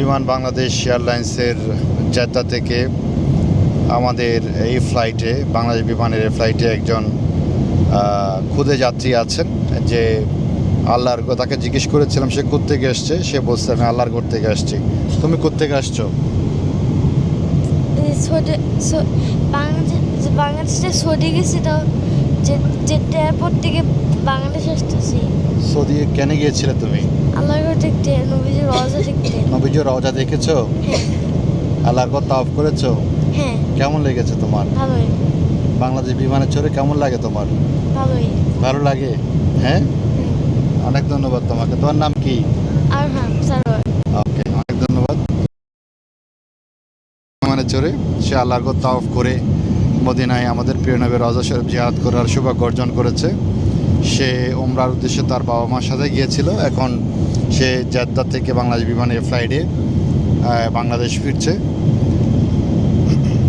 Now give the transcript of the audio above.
বিমান বাংলাদেশ এয়ারলাইন্সের জেদ্দা থেকে আমাদের এই ফ্লাইটে বাংলাদেশ বিমানের এই ফ্লাইটে একজন খুদে যাত্রী আছেন যে আল্লাহর তাকে জিজ্ঞেস করেছিলাম সে কোত্থেকে এসছে সে বলছে আমি আল্লাহর ঘর থেকে আসছি। তুমি কোত্থেকে আসছো? বাংলাদেশ সৌদি গেছি তো যে এয়ারপোর্ট থেকে বাংলাদেশ আসতেছি। সৌদি কেন গিয়েছিলে তুমি? আল্লাহর রজা দেখতে নবীজোর রওজা দেখেছ? হ্যাঁ। আল্লাহর ঘর তাওফ করেছ? হ্যাঁ। কেমন লেগেছে তোমার? ভালোই। বাংলাদেশ বিমানে চড়ে কেমন লাগে তোমার? ভালোই। ভালো লাগে? হ্যাঁ? অনেক ধন্যবাদ তোমাকে। তোমার নাম কি? আর হ্যাঁ সারোয়ার। ওকে অনেক ধন্যবাদ। বিমানে চড়ে সে আল্লাহর ঘর তাওফ করে মদিনায় আমাদের প্রিয় নবী রজা শরীফ জিয়ারত করার সৌভাগ্য অর্জন করেছে। সে ওমরার উদ্দেশ্যে তার বাবা মার সাথে গিয়েছিল। এখন সে জেদ্দা থেকে বাংলাদেশ বিমানের ফ্লাইটে বাংলাদেশ ফিরছে।